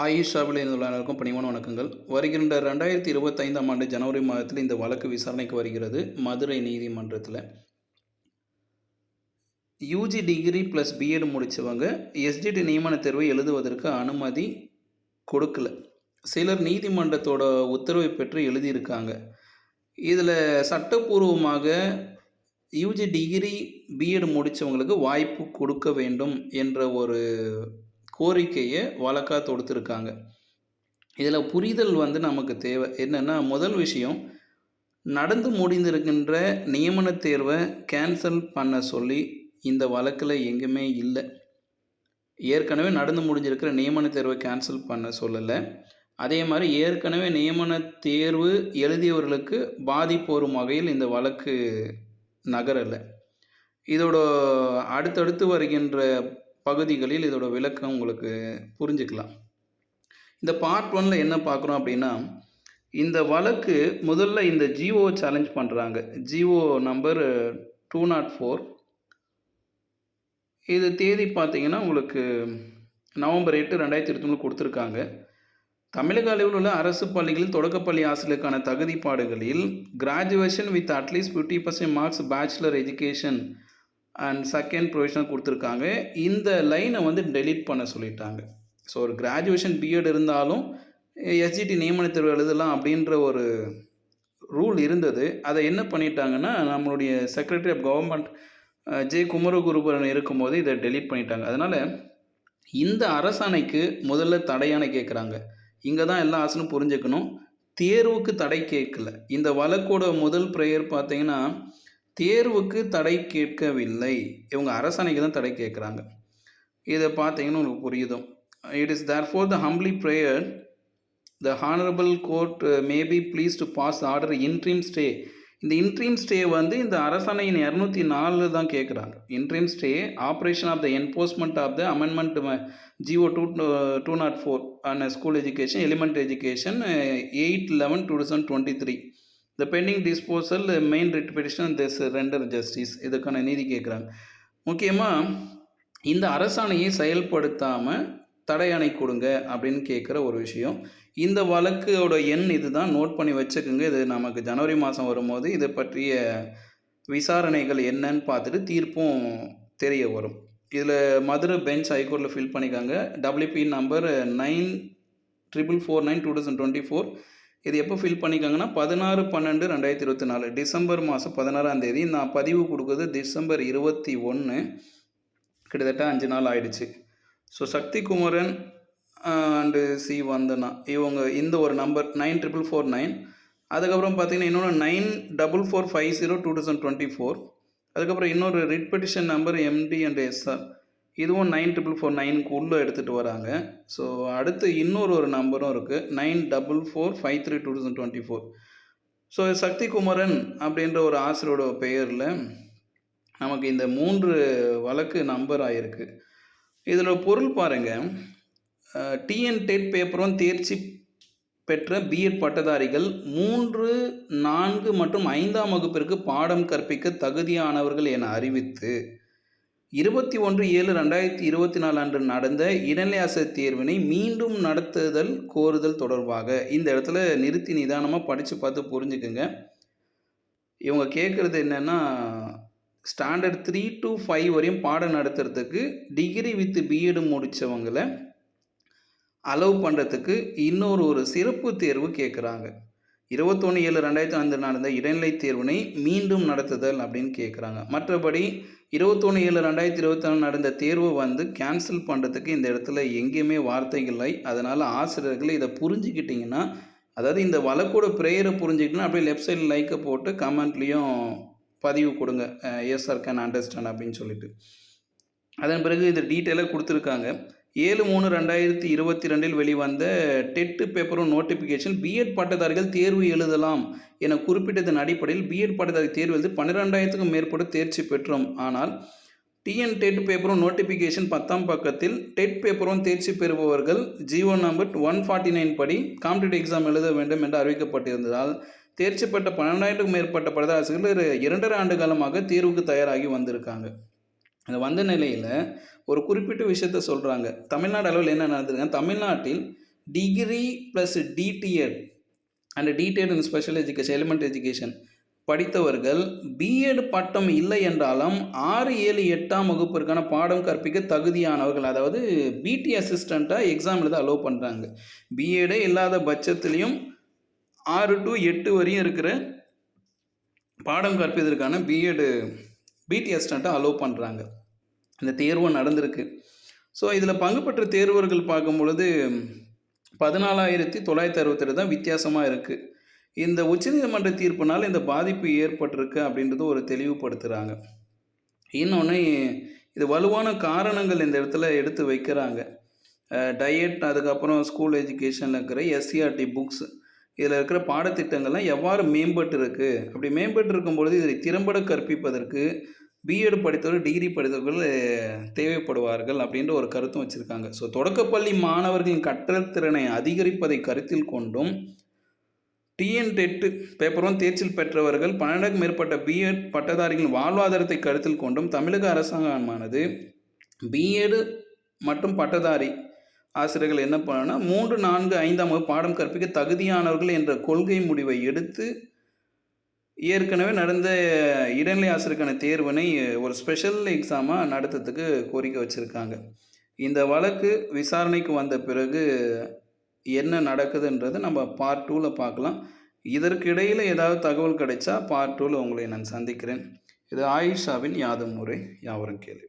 ஆயுஷ் சார்பில் இருந்துள்ள அனைவருக்கும் பணிவான வணக்கங்கள். வருகின்ற ரெண்டாயிரத்தி இருபத்தைந்தாம் ஆண்டு ஜனவரி மாதத்தில் இந்த வழக்கு விசாரணைக்கு வருகிறது. மதுரை நீதிமன்றத்தில். யூஜி டிகிரி ப்ளஸ் பிஎட் முடித்தவங்க எஸ்டிடி நியமன தேர்வை எழுதுவதற்கு அனுமதி கொடுக்கல. சிலர் நீதிமன்றத்தோட உத்தரவை பெற்று எழுதியிருக்காங்க. இதில் சட்டப்பூர்வமாக யூஜி டிகிரி பிஎட் முடித்தவங்களுக்கு வாய்ப்பு கொடுக்க வேண்டும் என்ற ஒரு கோரிக்கையை வழக்காக தொடுத்துருக்காங்க. இதில் புரிதல் வந்து நமக்கு தேவை. என்னென்னா முதல் விஷயம் நடந்து முடிந்திருக்கின்ற நியமன தேர்வை கேன்சல் பண்ண சொல்லி இந்த வழக்கில் எங்குமே இல்லை. ஏற்கனவே நடந்து முடிஞ்சிருக்கிற நியமன தேர்வை கேன்சல் பண்ண சொல்லலை. அதே மாதிரி ஏற்கனவே நியமன தேர்வு எழுதியவர்களுக்கு பாதிப்பு வரும் வகையில் இந்த வழக்கு நகரலை. இதோட அடுத்தடுத்து வருகின்ற பகுதிகளில் இதோட விளக்கம் உங்களுக்கு புரிஞ்சுக்கலாம். இந்த பார்ட் ஒனில் என்ன பார்க்குறோம் அப்படின்னா இந்த வழக்கு முதல்ல இந்த ஜிஓ சேலஞ்ச் பண்ணுறாங்க GO number two naught four இது தேதி பார்த்தீங்கன்னா உங்களுக்கு நவம்பர் எட்டு ரெண்டாயிரத்தி இருபத்தி கொடுத்துருக்காங்க. தமிழக அளவில் உள்ள அரசு பள்ளிகளில் தொடக்கப்பள்ளி ஆசிரியருக்கான தகுதிப்பாடுகளில் graduation with at least fifty percent marks bachelor education and second provisional கொடுத்துருக்காங்க. இந்த லைனை வந்து டெலீட் பண்ண சொல்லிட்டாங்க. ஸோ ஒரு கிராஜுவேஷன் பிஎட் இருந்தாலும் எஸ்ஜிடி நியமன தேர்வு எழுதலாம் அப்படின்ற ஒரு ரூல் இருந்தது. அதை என்ன பண்ணிட்டாங்கன்னா நம்மளுடைய secretary of government J Kumaraguruparan இருக்கும்போது இதை டெலீட் பண்ணிட்டாங்க. அதனால் இந்த அரசாணைக்கு முதல்ல தடையான கேட்குறாங்க இங்கே தான் எல்லா ஆசனும் புரிஞ்சுக்கணும். தேர்வுக்கு தடை கேட்கல இந்த வழக்கோட முதல் ப்ரேயர் பார்த்தீங்கன்னா தேர்வுக்கு தடை கேட்கவில்லை. இவங்க அரசணைக்கு தான் தடை கேட்குறாங்க. இதை பார்த்தீங்கன்னா உங்களுக்கு புரியுதும். It is there for the humbly prayer the honourable court may be please to pass order interim stay இந்த இன்ட்ரீம் ஸ்டே வந்து இந்த அரசணையின் இரநூத்தி நாலு தான் கேட்குறாங்க. Interim stay operation of the enforcement of the amendment GO two two nought four and school education element education eight eleven two thousand twenty three இந்த pending disposal main writ petition this render justice இதுக்கான நீதி கேட்குறாங்க. முக்கியமாக இந்த அரசாணையை செயல்படுத்தாமல் தடையாணை கொடுங்க அப்படின்னு கேட்குற ஒரு விஷயம். இந்த வழக்கோட எண் இது தான் நோட் பண்ணி வச்சுக்கோங்க. இது நமக்கு ஜனவரி மாதம் வரும்போது இதை பற்றிய விசாரணைகள் என்னன்னு பார்த்துட்டு தீர்ப்பும் தெரிய வரும். இதில் மதுரை பெஞ்ச் ஹைகோர்ட்டில் ஃபில் பண்ணிக்காங்க. WP number nine triple four nine two thousand twenty four இது எப்போ ஃபில் பண்ணிக்காங்கன்னா பதினாறு பன்னெண்டு ரெண்டாயிரத்தி இருபத்தி நாலு டிசம்பர் மாதம் பதினாறாம் தேதி. நான் பதிவு கொடுக்குறது டிசம்பர் இருபத்தி ஒன்று. கிட்டத்தட்ட அஞ்சு நாள் ஆயிடுச்சு. So Sakthi Kumaran and C Vandana இவங்க இந்த ஒரு number nine triple four nine அதுக்கப்புறம் பார்த்தீங்கன்னா இன்னொன்று nine double four five zero two thousand twenty four அதுக்கப்புறம் இன்னொரு writ petition number MD and SR இதுவும் நைன் ட்ரிபிள் ஃபோர் நைனுக்கு உள்ளே எடுத்துகிட்டு வராங்க. ஸோ அடுத்து இன்னொரு ஒரு நம்பரும் இருக்குது nine double four five three two thousand twenty four so Sakthi Kumaran அப்படின்ற ஒரு ஆசிரியரோட பெயரில் நமக்கு இந்த மூன்று வழக்கு நம்பர் ஆகிருக்கு இதில் பொருள் பாருங்கள் டிஎன் டெட் பேப்பரும் தேர்ச்சி பெற்ற பிஎட் பட்டதாரிகள் மூன்று நான்கு மற்றும் ஐந்தாம் வகுப்பிற்கு பாடம் கற்பிக்க தகுதியானவர்கள் என அறிவித்து இருபத்தி ஒன்று ஏழு ரெண்டாயிரத்தி இருபத்தி நாலு அன்று நடந்த இடைநிலை ஆசிரியர் தேர்வினை மீண்டும் நடத்துதல் கோருதல் தொடர்பாக இந்த இடத்துல நிறுத்தி நிதானமாக படித்து பார்த்து புரிஞ்சுக்குங்க. இவங்க கேட்குறது என்னென்னா ஸ்டாண்டர்ட் த்ரீ டு ஃபைவ் வரையும் பாடம் நடத்துறதுக்கு டிகிரி வித் பிஎட் முடித்தவங்களை அலோவ் பண்ணுறதுக்கு இன்னொரு ஒரு சிறப்பு தேர்வு கேட்குறாங்க இருபத்தொன்று ஏழு ரெண்டாயிரத்தி ஐந்து நடந்த இடைநிலை தேர்வினை மீண்டும் நடத்துதல் அப்படின்னு கேட்குறாங்க மற்றபடி இருபத்தொன்று ஏழு ரெண்டாயிரத்தி இருபத்தி நாலு நடந்த தேர்வு வந்து கேன்சல் பண்ணுறதுக்கு இந்த இடத்துல எங்கேயுமே வார்த்தைகள் இல்லை. அதனால் ஆசிரியர்கள் இதை புரிஞ்சுக்கிட்டிங்கன்னா அதாவது இந்த வழக்கோட ப்ரேயரை புரிஞ்சுக்கிட்டோன்னா அப்படியே லெஃப்ட் சைடில் லைக்கை போட்டு கமெண்ட்லேயும் பதிவு கொடுங்க. எஸ் ஆர் கேன் அண்டர்ஸ்டாண்ட் அப்படின்னு சொல்லிட்டு. அதன் பிறகு இது டீட்டெயிலாக கொடுத்துருக்காங்க. ஏழு மூணு ரெண்டாயிரத்தி இருபத்தி ரெண்டில் வெளிவந்த டெட்டு பேப்பரும் நோட்டிஃபிகேஷன் பிஎட் பட்டதாரிகள் தேர்வு எழுதலாம் என குறிப்பிட்டதன் அடிப்படையில் பிஎட் பட்டதாரி தேர்வு எழுதி பன்னிரெண்டாயிரத்துக்கும் மேற்பட்டு தேர்ச்சி பெற்றோம். ஆனால் டிஎன் டெட் பேப்பரும் நோட்டிஃபிகேஷன் பத்தாம் பக்கத்தில் டெட் பேப்பரும் தேர்ச்சி பெறுபவர்கள் GO number one forty nine படி காம்படிட்டிவ் எக்ஸாம் எழுத வேண்டும் என்று அறிவிக்கப்பட்டிருந்ததால் தேர்ச்சி பெற்ற பன்னெண்டாயிரத்துக்கும் மேற்பட்ட பட்டதாரிகள் இரண்டரை ஆண்டு காலமாக தேர்வுக்கு தயாராகி வந்திருக்காங்க. அது வந்த நிலையில் ஒரு குறிப்பிட்ட விஷயத்த சொல்கிறாங்க தமிழ்நாடு அளவில் என்ன நடந்திருக்குன்னா தமிழ்நாட்டில் degree plus DTEd and DTEd in special education element education படித்தவர்கள் பிஎட் பட்டம் இல்லை என்றாலும் ஆறு ஏழு எட்டாம் வகுப்பிற்கான பாடம் கற்பிக்க தகுதியானவர்கள் அதாவது பிடி அசிஸ்டண்ட்டாக எக்ஸாம் எழுத அலோவ் பண்ணுறாங்க பிஎடே இல்லாத பட்சத்துலேயும் ஆறு டு எட்டு வரையும் இருக்கிற பாடம் கற்பிதற்கான பிஎடு பிடி அசிஸ்டண்ட்டாக அலோவ் பண்ணுறாங்க இந்த தேர்வு நடந்திருக்கு. ஸோ இதில் பங்கு பெற்ற தேர்வர்கள் பார்க்கும் பொழுது பதினாலாயிரத்தி தொள்ளாயிரத்தி அறுபத்தெட்டு தான் வித்தியாசமாக இருக்குது இந்த உச்சநீதிமன்ற தீர்ப்புனால் இந்த பாதிப்பு ஏற்பட்டிருக்கு அப்படின்றது ஒரு தெளிவுபடுத்துகிறாங்க இன்னொன்று இது வலுவான காரணங்கள் இந்த இடத்துல எடுத்து வைக்கிறாங்க. டயட் அதுக்கப்புறம் ஸ்கூல் எஜுகேஷனில் இருக்கிற எஸ்சிஆர்டி புக்ஸ் இதில் இருக்கிற பாடத்திட்டங்கள்லாம் எவ்வாறு மேம்பட்டு இருக்குது அப்படி மேம்பட்டு இருக்கும்பொழுது இதை திறம்பட கற்பிப்பதற்கு பிஎட் படித்தவர்கள் டிகிரி படித்தவர்கள் தேவைப்படுவார்கள் அப்படின்ற ஒரு கருத்தும் வச்சுருக்காங்க. ஸோ தொடக்கப்பள்ளி மாணவர்களின் கற்றல் திறனை அதிகரிப்பதை கருத்தில் கொண்டும் டிஎன் டெட்டு பேப்பரும் தேர்ச்சியில் பெற்றவர்கள் பன்னெண்டுக்கும் மேற்பட்ட பிஎட் பட்டதாரிகளின் வாழ்வாதாரத்தை கருத்தில் கொண்டும் தமிழக அரசாங்கமானது பிஎடு மற்றும் பட்டதாரி ஆசிரியர்கள் என்ன பண்ணனா மூன்று நான்கு ஐந்தாம் வகுப்பு பாடம் கற்பிக்க தகுதியானவர்கள் என்ற கொள்கை முடிவை எடுத்து ஏற்கனவே நடந்த இடைநிலை ஆசிரியருக்கான தேர்வினை ஒரு ஸ்பெஷல் எக்ஸாமாக நடத்துறதுக்கு கோரிக்கை வச்சுருக்காங்க. இந்த வழக்கு விசாரணைக்கு வந்த பிறகு என்ன நடக்குதுன்றதை நம்ம பார்ட் டூவில் பார்க்கலாம். இதற்கு இடையில் ஏதாவது தகவல் கிடைச்சா பார்ட் டூவில் உங்களை நான் சந்திக்கிறேன். இது ஆயிஷாவின் யாதும் முறை யாவரும் கேள்வி